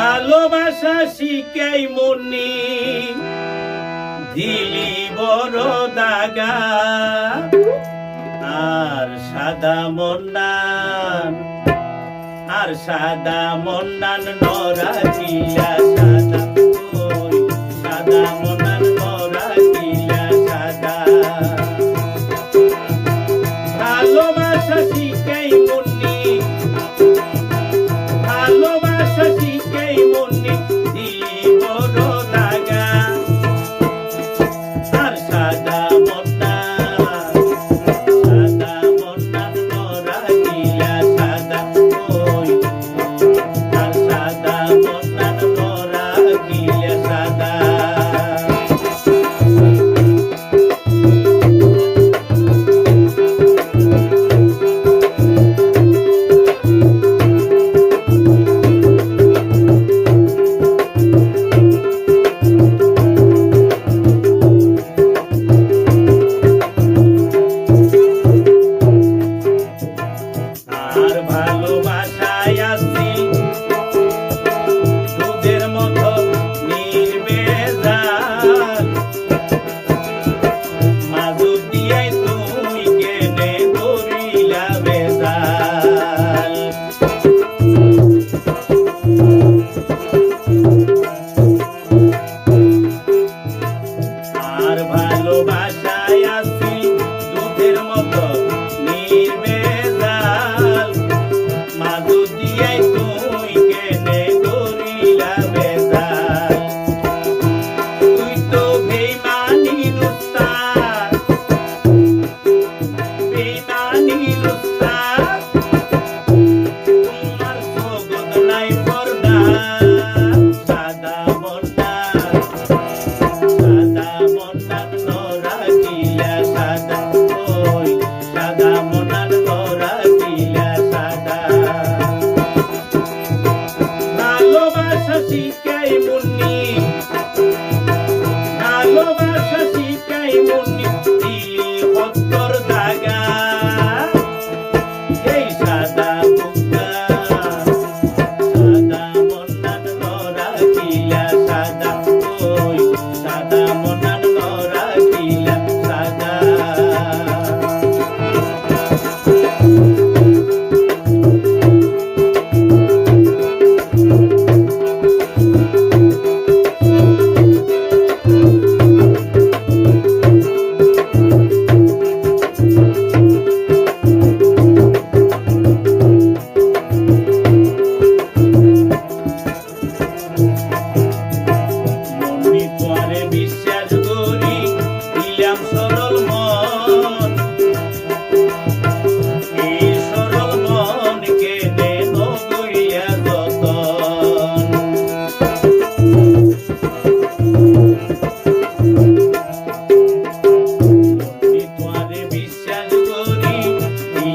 ভালোবাসা শিখাই মনি দিলি বড় দাগা। আর সাদা মন্নান, আর সাদা মন্নান নরা সাদা। সাদা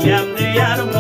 cambiarme.